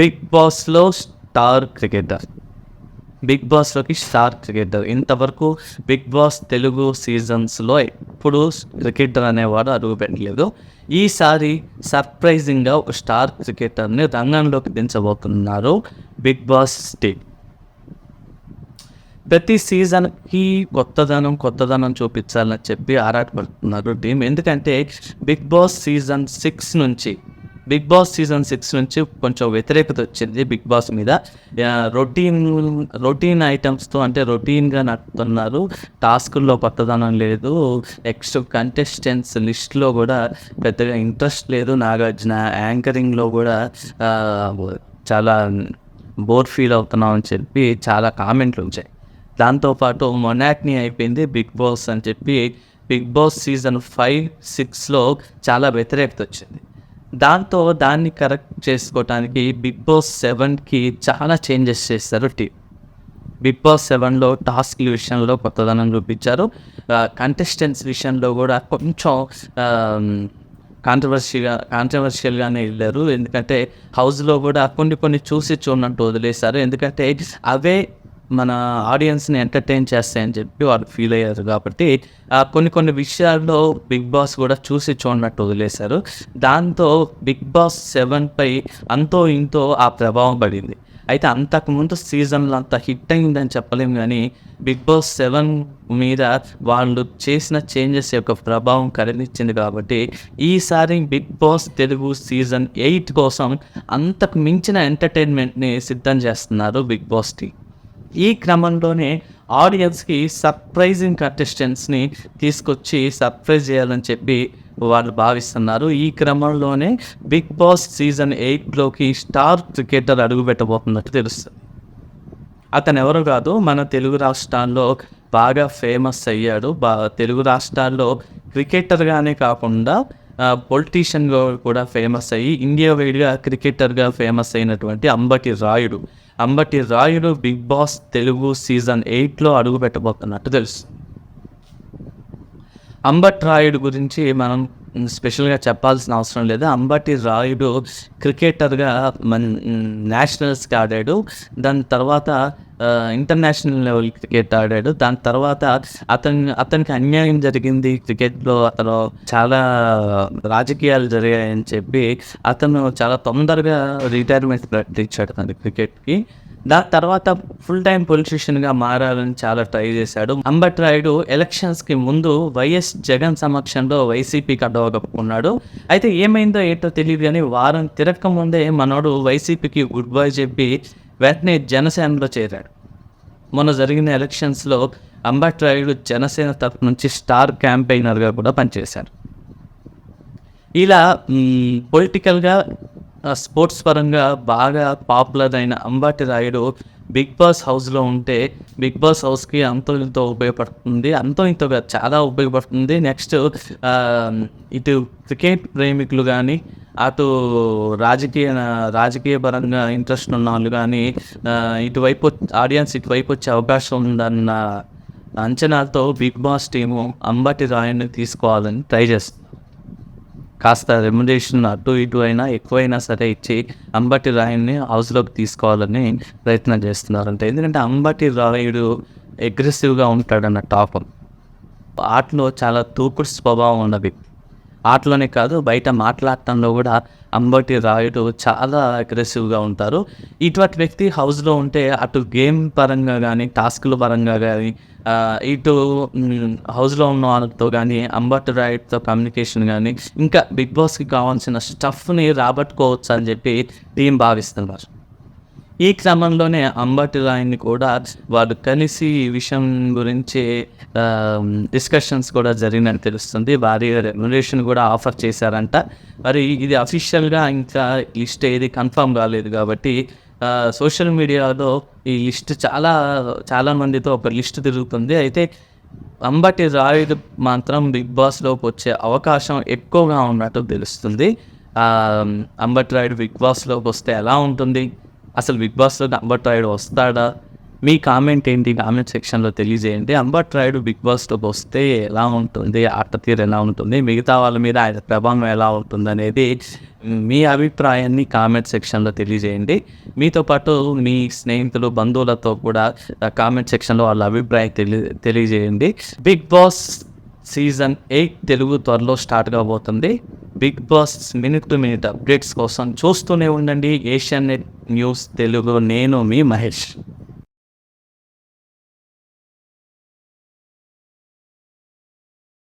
Big బాస్లో star cricketer big బాస్లోకి star cricketer ఇంతవరకు బిగ్ బాస్ తెలుగు సీజన్స్లో ఎప్పుడు క్రికెటర్ అనేవాడు అడుగు పెట్టలేదు. ఈసారి సర్ప్రైజింగ్గా ఒక స్టార్ క్రికెటర్ని రంగంలోకి దించబోతున్నారు బిగ్ బాస్ టీమ్ ప్రతి సీజన్కి కొత్తదనం కొత్తదనం చూపించాలని చెప్పి ఆరాటపడుతున్నారు టీం ఎందుకంటే బిగ్ బాస్ సీజన్ సిక్స్ నుంచి బిగ్ బాస్ సీజన్ సిక్స్ నుంచి కొంచెం వ్యతిరేకత వచ్చింది బిగ్ బాస్ మీద. రొటీన్ రొటీన్ ఐటమ్స్తో అంటే రొటీన్గా నడుపుతున్నారు. టాస్కుల్లో కొత్తదనం లేదు. నెక్స్ట్ కంటెస్టెంట్స్ లిస్ట్లో కూడా పెద్దగా ఇంట్రెస్ట్ లేదు. నాగార్జున యాంకరింగ్లో కూడా చాలా బోర్ ఫీల్ అవుతున్నాం అని చెప్పి చాలా కామెంట్లు వచ్చాయి. దాంతోపాటు మొనాక్ని అయిపోయింది బిగ్ బాస్ అని చెప్పి బిగ్ బాస్ సీజన్ ఫైవ్ సిక్స్లో చాలా వ్యతిరేకత వచ్చింది. దాంతో దాన్ని కరెక్ట్ చేసుకోవటానికి బిగ్ బాస్ సెవెన్కి చాలా చేంజెస్ చేస్తారు టీ బిగ్ బాస్ సెవెన్లో టాస్క్ విషయంలో కొత్తదనం చూపించారు. కంటెస్టెంట్స్ విషయంలో కూడా కొంచెం కాంట్రవర్షియల్గా కాంట్రవర్షియల్గానే వెళ్ళారు. ఎందుకంటే హౌస్లో కూడా కొన్ని కొన్ని చూసి చూడనట్టు వదిలేశారు. ఎందుకంటే అవే మన ఆడియన్స్ని ఎంటర్టైన్ చేస్తాయని చెప్పి వాళ్ళు ఫీల్ అయ్యారు కాబట్టి కొన్ని కొన్ని విషయాల్లో బిగ్ బాస్ కూడా చూసి చూడనట్టు వదిలేశారు. దాంతో బిగ్ బాస్ సెవెన్పై అంతో ఇంతో ఆ ప్రభావం పడింది. అయితే అంతకుముందు సీజన్లో అంత హిట్ అయిందని చెప్పలేము కానీ బిగ్ బాస్ సెవెన్ మీద వాళ్ళు చేసిన చేంజెస్ యొక్క ప్రభావం కరణించింది కాబట్టి ఈసారి Bigg Boss Telugu season eight కోసం అంతకు మించిన ఎంటర్టైన్మెంట్ని సిద్ధం చేస్తున్నారు బిగ్ బాస్ టీ ఈ క్రమంలోనే ఆడియన్స్కి సర్ప్రైజింగ్ కంటెస్టెంట్స్ని తీసుకొచ్చి సర్ప్రైజ్ చేయాలని చెప్పి వాళ్ళు భావిస్తున్నారు. ఈ క్రమంలోనే బిగ్ బాస్ సీజన్ ఎయిట్లోకి స్టార్ క్రికెటర్ అడుగు పెట్టబోతున్నట్టు తెలుస్తుంది. అతను ఎవరు కాదు మన తెలుగు రాష్ట్రాల్లో బాగా ఫేమస్ అయ్యాడు. బా తెలుగు రాష్ట్రాల్లో క్రికెటర్గానే కాకుండా పొలిటీషియన్గా కూడా ఫేమస్ అయ్యి ఇండియా వైడ్గా క్రికెటర్గా ఫేమస్ అయినటువంటి Ambati Rayudu. Ambati Rayudu Bigg Boss Telugu season ఎయిట్లో అడుగు పెట్టబోతున్నట్టు తెలుసు. అంబట్ రాయుడు గురించి మనం స్పెషల్గా చెప్పాల్సిన అవసరం లేదు. అంబటి రాయుడు క్రికెటర్గా మన నేషనల్స్కి ఆడాడు. దాని తర్వాత ఇంటర్నేషనల్ లెవెల్ క్రికెట్ ఆడాడు. దాని తర్వాత అతను అతనికి అన్యాయం జరిగింది. క్రికెట్లో అతను చాలా రాజకీయాలు జరిగాయని చెప్పి అతను చాలా తొందరగా రిటైర్మెంట్ ప్రకటించాడు తన క్రికెట్కి. దాని తర్వాత ఫుల్ టైం పొలిటీషియన్గా మారాలని చాలా ట్రై చేశాడు. అంబట్ రాయుడు ఎలక్షన్స్కి ముందు వైఎస్ జగన్ సమక్షంలో వైసీపీకి అడ్డవగప్పుకున్నాడు అయితే ఏమైందో ఏంటో తెలియదు కానీ వారం తిరగక ముందే మనోడు వైసీపీకి గుడ్ బై చెప్పి వెంటనే జనసేనలో చేరాడు. మొన్న జరిగిన ఎలక్షన్స్లో అంబట్రాయుడు జనసేన తరఫు నుంచి స్టార్ క్యాంపెయినర్గా కూడా పనిచేశారు. ఇలా పొలిటికల్గా స్పోర్ట్స్ పరంగా బాగా పాపులర్ అయిన అంబాటి రాయుడు బిగ్ బాస్ హౌస్లో ఉంటే బిగ్ బాస్ హౌస్కి అంతో ఇంతో ఉపయోగపడుతుంది అంతో ఇంతో చాలా ఉపయోగపడుతుంది. నెక్స్ట్ ఇటు క్రికెట్ ప్రేమికులు కానీ అటు రాజకీయ రాజకీయ పరంగా ఇంట్రెస్ట్ ఉన్న వాళ్ళు కానీ ఇటువైపు ఆడియన్స్ ఇటువైపు వచ్చే అవకాశం ఉందన్న అంచనాలతో బిగ్ బాస్ టీము అంబటి రాయుడిని తీసుకోవాలని ట్రై చేస్తుంది. కాస్త రెమ్యునేషన్ అటు ఇటు అయినా ఎక్కువైనా సరే ఇచ్చి అంబటి రాయన్ని హౌస్లోకి తీసుకోవాలని ప్రయత్నం చేస్తున్నారంట. ఎందుకంటే అంబటి రాయుడు అగ్రెసివ్గా ఉంటాడన్న టాపం. ఆటలో చాలా తూకుడు స్వభావం ఉన్నది. ఆటలోనే కాదు బయట మాట్లాడటంలో కూడా అంబటి రాయుడు చాలా అగ్రెసివ్గా ఉంటారు. ఇటువంటి వ్యక్తి హౌస్లో ఉంటే అటు గేమ్ పరంగా కానీ టాస్కుల పరంగా కానీ ఇటు హౌస్లో ఉన్న వాళ్ళతో కానీ అంబటి రాయుడుతో కమ్యూనికేషన్ కానీ ఇంకా బిగ్ బాస్కి కావాల్సిన స్టఫ్ని రాబట్టుకోవచ్చు అని చెప్పి టీం భావిస్తున్నారు. ఈ క్రమంలోనే అంబటి రాయిని కూడా వారు కలిసి ఈ విషయం గురించి డిస్కషన్స్ కూడా జరిగినట్టు తెలుస్తుంది. వారి రెమ్యునేషన్ కూడా ఆఫర్ చేశారంట. మరి ఇది అఫీషియల్గా ఇంకా లిస్ట్ ఏది కన్ఫర్మ్ కాలేదు కాబట్టి సోషల్ మీడియాలో ఈ లిస్ట్ చాలా చాలా మందితో ఒక లిస్ట్ తిరుగుతుంది. అయితే అంబటి రాయుడు మాత్రం బిగ్ బాస్లోకి వచ్చే అవకాశం ఎక్కువగా ఉన్నట్టు తెలుస్తుంది. అంబటి రాయుడు బిగ్ బాస్లోకి వస్తే ఎలా ఉంటుంది? అసలు బిగ్ బాస్లో అంబట్ రాయుడు వస్తాడా? మీ కామెంట్ ఏంటి? కామెంట్ సెక్షన్లో తెలియజేయండి. అంబట్ రాయుడు బిగ్ బాస్లోకి వస్తే ఎలా ఉంటుంది? ఆట తీరు ఎలా ఉంటుంది? మిగతా వాళ్ళ మీద ఆయన ప్రభావం ఎలా ఉంటుంది అనేది మీ అభిప్రాయాన్ని కామెంట్ సెక్షన్లో తెలియజేయండి. మీతో పాటు మీ స్నేహితులు బంధువులతో కూడా కామెంట్ సెక్షన్లో వాళ్ళ అభిప్రాయం తెలి తెలియజేయండి. Bigg Boss season eight Telugu త్వరలో స్టార్ట్ కాబోతుంది. Bigg Boss minute to minute updates కోసం చూస్తూనే ఉండండి. ఏషియన్ నెట్ న్యూస్ తెలుగు నేను మీ మహేష్.